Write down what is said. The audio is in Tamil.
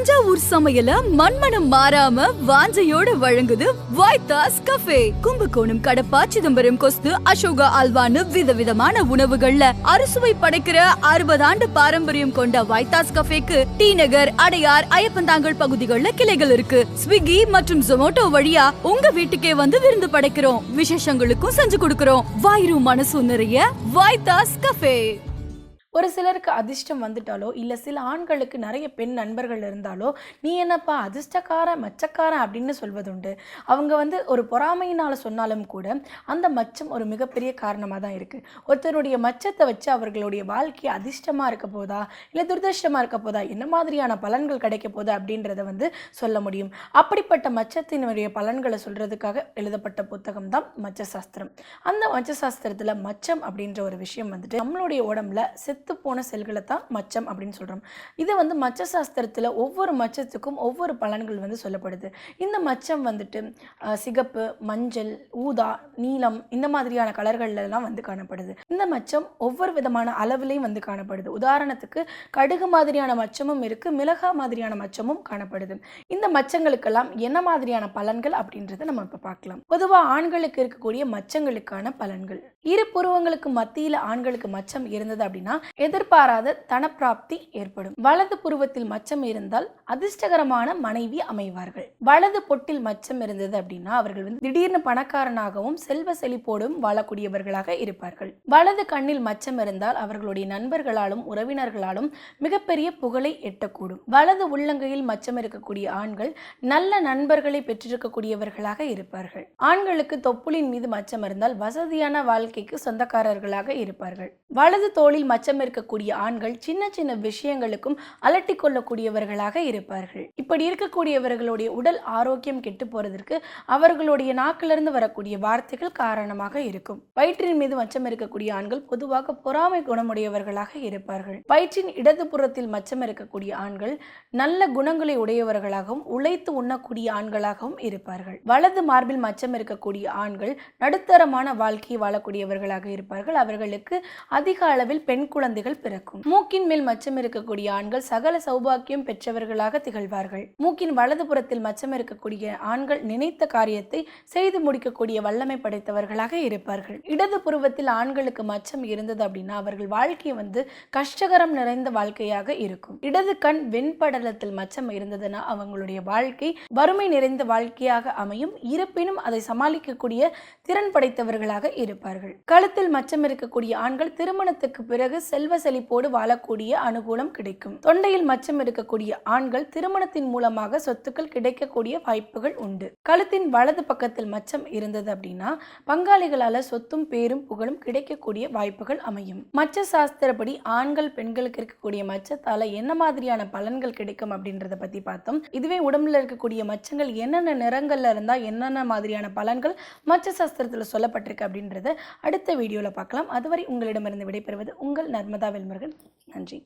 தஞ்சாவூர் சமையல மண்மனம் மாறாம வாஞ்சையோட வழங்குது வாய்தாஸ் கஃபே. கும்பகோணம் கடப்பா சிதம்பரம் கொஸ்து அசோகா அல்வான்னு விதவிதமான உணவுகள்ல அறுசுவை படைக்கிற அறுபது ஆண்டு பாரம்பரியம் கொண்ட வாய்தாஸ் கஃபேக்கு டி நகர் அடையார் ஐயப்பந்தாங்கல் பகுதிகளில் கிளைகள் இருக்கு. ஸ்விக்கி மற்றும் ஜொமோட்டோ வழியா உங்க வீட்டுக்கே வந்து விருந்து படைக்கிறோம். விசேஷங்களுக்கும் செஞ்சு கொடுக்கிறோம். வாயிரும் மனசும் நிறைய வாய்தாஸ் கஃபே. ஒரு சிலருக்கு அதிர்ஷ்டம் வந்துட்டாலோ இல்லை சில ஆண்களுக்கு நிறைய பெண் நண்பர்கள் இருந்தாலோ நீ என்னப்பா அதிர்ஷ்டக்காரன் மச்சக்காரன் அப்படின்னு சொல்வதுண்டு. அவங்க வந்து ஒரு பொறாமையினால் சொன்னாலும் கூட அந்த மச்சம் ஒரு மிகப்பெரிய காரணமாக தான் இருக்குது ஒருத்தருடைய மச்சத்தை வச்சு அவர்களுடைய வாழ்க்கை அதிர்ஷ்டமாக இருக்க போதா இல்லை துர்தர்ஷ்டமாக இருக்க போதா என்ன மாதிரியான பலன்கள் கிடைக்க போதா அப்படின்றத வந்து சொல்ல முடியும். அப்படிப்பட்ட மச்சத்தினுடைய பலன்களை சொல்கிறதுக்காக எழுதப்பட்ட புத்தகம் தான் மச்ச சாஸ்திரம் அந்த மச்ச சாஸ்திரத்தில் மச்சம் அப்படின்ற ஒரு விஷயம் வந்துட்டு நம்மளுடைய உடம்புல செத்து போன செல்களை தான் மச்சம் அப்படின்னு சொல்கிறோம் இதை வந்து மச்ச சாஸ்திரத்தில் ஒவ்வொரு மச்சத்துக்கும் ஒவ்வொரு பலன்கள் வந்து சொல்லப்படுது. இந்த மச்சம் வந்துட்டு சிகப்பு மஞ்சள் ஊதா நீலம் இந்த மாதிரியான கலர்கள்லாம் வந்து காணப்படுது. இந்த மச்சம் ஒவ்வொரு விதமான அளவுலேயும் வந்து காணப்படுது. உதாரணத்துக்கு கடுகு மாதிரியான மச்சமும் இருக்குது மிளகா மாதிரியான மச்சமும் காணப்படுது. இந்த மச்சங்களுக்கெல்லாம் என்ன மாதிரியான பலன்கள் அப்படின்றத நம்ம இப்போ பார்க்கலாம். பொதுவாக ஆண்களுக்கு இருக்கக்கூடிய மச்சங்களுக்கான பலன்கள். இரு புருவங்களுக்கு மத்தியில் ஆண்களுக்கு மச்சம் இருந்தது அப்படின்னா எதிர்பாராத தனப்பிராப்தி ஏற்படும். வலது புருவத்தில் மச்சம் இருந்தால் அதிர்ஷ்டகரமான மனைவி அமைவார்கள். வலது பொட்டில் மச்சம் இருந்தது அப்படின்னா அவர்கள் வந்து திடீர்னு பணக்காரனாகவும் செல்வ செழிப்போடும் வாழக்கூடியவர்களாக இருப்பார்கள். வலது கண்ணில் மச்சம் இருந்தால் அவர்களுடைய நண்பர்களாலும் உறவினர்களாலும் மிகப்பெரிய புகழை எட்டக்கூடும். வலது உள்ளங்கையில் மச்சம் இருக்கக்கூடிய ஆண்கள் நல்ல நண்பர்களை பெற்றிருக்கக்கூடியவர்களாக இருப்பார்கள். ஆண்களுக்கு தொப்புளின் மீது மச்சம் இருந்தால் வசதியான வாழ்க்கைக்கு சொந்தக்காரர்களாக இருப்பார்கள். வலது தோளில் மச்சம் இருக்கக்கூடிய ஆண்கள் சின்ன சின்ன விஷயங்களுக்கும் அலட்டி கொள்ளக்கூடியவர்களாக இருப்பார்கள். இப்படி இருக்கக்கூடியவர்களுடைய உடல் ஆரோக்கியம் கெட்டு போறதற்கு அவர்களுடைய நாக்கிலிருந்து வரக்கூடிய வார்த்தைகள் காரணமாக இருக்கும். வயிற்றின் மீது மச்சம் இருக்கக்கூடிய ஆண்கள் பொதுவாக பொறாமை குணமுடையவர்களாக இருப்பார்கள். வயிற்றின் இடது புறத்தில் மச்சம் இருக்கக்கூடிய ஆண்கள் நல்ல குணங்களை உடையவர்களாகவும் உழைத்து உண்ணக்கூடிய ஆண்களாகவும் இருப்பார்கள். வலது மார்பில் மச்சம் இருக்கக்கூடிய ஆண்கள் நடுத்தரமான வாழ்க்கையை வாழக்கூடியவர்களாக இருப்பார்கள். அவர்களுக்கு அதிக அளவில் பெண் குழந்தை குழந்தைகள் பிறக்கும். மூக்கின் மேல் மச்சம் இருக்கக்கூடிய ஆண்கள் சகல சௌபாக்கியம் பெற்றவர்களாக திகழ்வார்கள். மூக்கின் வலது புறத்தில் மச்சம் இருக்கக்கூடிய ஆண்கள் நினைத்த காரியத்தை செய்து முடிக்கக்கூடிய வல்லமை படைத்தவர்களாக இருப்பார்கள். இடது புருவத்தில் ஆண்களுக்கு மச்சம் இருந்தது அப்படின்னா அவர்கள் வாழ்க்கை வந்து கஷ்டகரம் நிறைந்த வாழ்க்கையாக இருக்கும். இடது கண் வெண்படலத்தில் மச்சம் இருந்ததுன்னா அவங்களுடைய வாழ்க்கை வறுமை நிறைந்த வாழ்க்கையாக அமையும். இருப்பினும் அதை சமாளிக்கக்கூடிய திறன் படைத்தவர்களாக இருப்பார்கள். கழுத்தில் மச்சம் இருக்கக்கூடிய ஆண்கள் திருமணத்துக்கு பிறகு செல்வ செழிப்போடு வாழக்கூடிய அனுகூலம் கிடைக்கும். தொண்டையில் மச்சம் இருக்கக்கூடிய ஆண்கள் திருமணத்தின் மூலமாக சொத்துக்கள் கிடைக்கக்கூடிய வாய்ப்புகள் உண்டு. கழுத்தின் வலது பக்கத்தில் மச்சம் இருந்தது அப்படின்னா பங்காளிகளால சொத்தும் பேரும் புகழும் கிடைக்கக்கூடிய வாய்ப்புகள் அமையும். மச்ச சாஸ்திரப்படி ஆண்கள் பெண்களுக்கு இருக்கக்கூடிய மச்சத்தால என்ன மாதிரியான பலன்கள் கிடைக்கும் அப்படின்றத பத்தி பார்த்தோம். இதுவே உடம்புல இருக்கக்கூடிய மச்சங்கள் என்னென்ன நிறங்கள்ல இருந்தா என்னென்ன மாதிரியான பலன்கள் மச்ச சாஸ்திரத்துல சொல்லப்பட்டிருக்கு அப்படின்றத அடுத்த வீடியோல பார்க்கலாம். அதுவரை உங்களிடமிருந்து விடைபெறுவது உங்கள் நர்மதா வெல்முருகன் நன்றி.